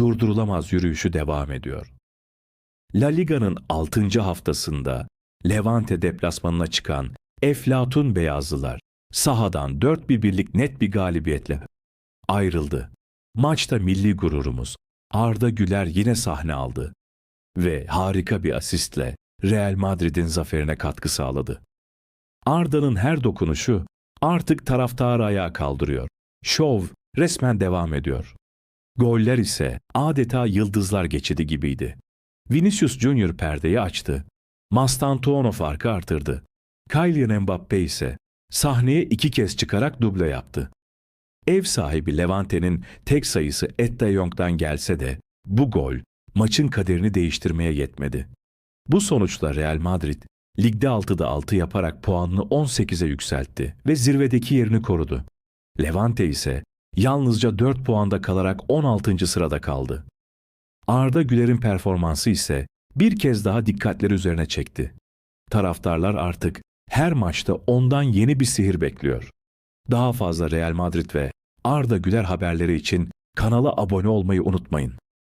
durdurulamaz yürüyüşü devam ediyor. La Liga'nın 6. haftasında Levante deplasmanına çıkan Eflatun Beyazlılar sahadan 4 bir birlik net bir galibiyetle ayrıldı. Maçta milli gururumuz Arda Güler yine sahne aldı ve harika bir asistle Real Madrid'in zaferine katkı sağladı. Arda'nın her dokunuşu artık taraftarı ayağa kaldırıyor. Şov resmen devam ediyor. Goller ise adeta yıldızlar geçidi gibiydi. Vinicius Junior perdeyi açtı. Mastantuono farkı artırdı. Kylian Mbappe ise sahneye iki kez çıkarak duble yaptı. Ev sahibi Levante'nin tek sayısı Ed de Jong'dan gelse de bu gol maçın kaderini değiştirmeye yetmedi. Bu sonuçla Real Madrid ligde 6'da 6 yaparak puanını 18'e yükseltti ve zirvedeki yerini korudu. Levante ise yalnızca 4 puanda kalarak 16. sırada kaldı. Arda Güler'in performansı ise bir kez daha dikkatleri üzerine çekti. Taraftarlar artık her maçta ondan yeni bir sihir bekliyor. Daha fazla Real Madrid ve Arda Güler haberleri için kanala abone olmayı unutmayın.